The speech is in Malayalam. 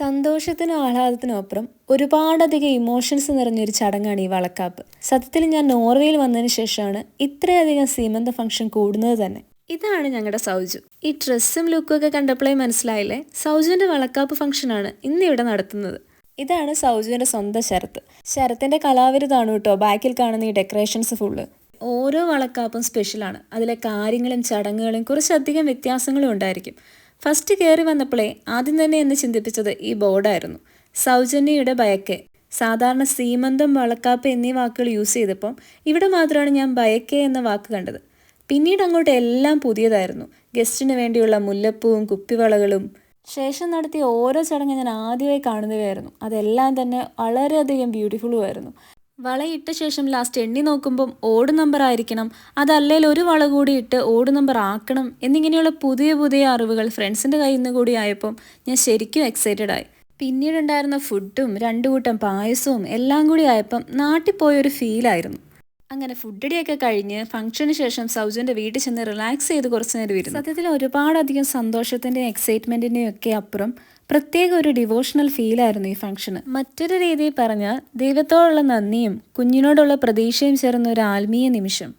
സന്തോഷത്തിനും ആഹ്ലാദത്തിനും അപ്പുറം ഒരുപാടധികം ഇമോഷൻസ് നിറഞ്ഞൊരു ചടങ്ങാണ് ഈ വളക്കാപ്പ്. സത്യത്തിൽ ഞാൻ നോർവേയിൽ വന്നതിന് ശേഷമാണ് ഇത്രയധികം സീമന്ത ഫംഗ്ഷൻ കൂടുന്നത് തന്നെ. ഇതാണ് ഞങ്ങളുടെ സൗജു. ഈ ഡ്രസ്സും ലുക്കും ഒക്കെ കണ്ടപ്പോഴേ മനസ്സിലായില്ലേ? സൗജുവിന്റെ വളക്കാപ്പ് ഇന്ന് ഇവിടെ നടത്തുന്നത്. ഇതാണ് സൗജുവിന്റെ സ്വന്തം ശരത്ത്. ശരത്തിന്റെ കലാവിരുതാണ് കേട്ടോ ബാക്കിൽ കാണുന്ന ഈ ഡെക്കറേഷൻസ് ഫുള്ള് ഓരോ വളക്കാപ്പും സ്പെഷ്യലാണ് അതിലെ കാര്യങ്ങളും ചടങ്ങുകളും കുറച്ചധികം വ്യത്യാസങ്ങളും ഉണ്ടായിരിക്കും. ഫസ്റ്റ് കയറി വന്നപ്പോഴേ ആദ്യം തന്നെ എന്നെ ചിന്തിപ്പിച്ചത് ഈ ബോർഡായിരുന്നു. സൗജന്യയുടെ ബയക്കെ. സാധാരണ സീമന്തം വളക്കാപ്പ് എന്നീ വാക്കുകൾ യൂസ് ചെയ്തപ്പം ഇവിടെ മാത്രമാണ് ഞാൻ ബയക്കെ എന്ന വാക്ക് കണ്ടത്. പിന്നീട് അങ്ങോട്ട് എല്ലാം പുതിയതായിരുന്നു. ഗസ്റ്റിന് വേണ്ടിയുള്ള മുല്ലപ്പൂവും കുപ്പിവളകളും. ശേഷം നടത്തിയ ഓരോ ചടങ്ങ് ഞാൻ ആദ്യമായി കാണുന്നവയായിരുന്നു. അതെല്ലാം തന്നെ വളരെയധികം ബ്യൂട്ടിഫുള്ളും ആയിരുന്നു. വളയിട്ട ശേഷം ലാസ്റ്റ് എണ്ണി നോക്കുമ്പം ഓട് നമ്പർ ആയിരിക്കണം. അതല്ലേൽ ഒരു വള കൂടി ഇട്ട് ഓട് നമ്പർ ആക്കണം എന്നിങ്ങനെയുള്ള പുതിയ പുതിയ അറിവുകൾ ഫ്രണ്ട്സിന്റെ കയ്യിൽ നിന്ന് കൂടി ആയപ്പം ഞാൻ ശരിക്കും എക്സൈറ്റഡ് ആയി. പിന്നീടുണ്ടായിരുന്ന ഫുഡും രണ്ടു കൂട്ടം പായസവും എല്ലാം കൂടി ആയപ്പം നാട്ടിൽ പോയൊരു ഫീലായിരുന്നു അങ്ങനെ ഫുഡടിയൊക്കെ കഴിഞ്ഞ് ഫംഗ്ഷന് ശേഷം സൗജന്റെ വീട്ടിൽ ചെന്ന് റിലാക്സ് ചെയ്ത് കുറച്ച് നേരം ഇരുന്നു. സത്യത്തിൽ ഒരുപാടധികം സന്തോഷത്തിന്റെയും എക്സൈറ്റ്മെന്റിന്റെയും ഒക്കെ അപ്പുറം പ്രത്യേക ഒരു ഡിവോഷണൽ ഫീലായിരുന്നു ഈ ഫംഗ്ഷന് മറ്റൊരു രീതിയിൽ പറഞ്ഞാൽ ദൈവത്തോടുള്ള നന്ദിയും കുഞ്ഞിനോടുള്ള പ്രതീക്ഷയും ചേർന്ന ഒരു ആത്മീയ നിമിഷം.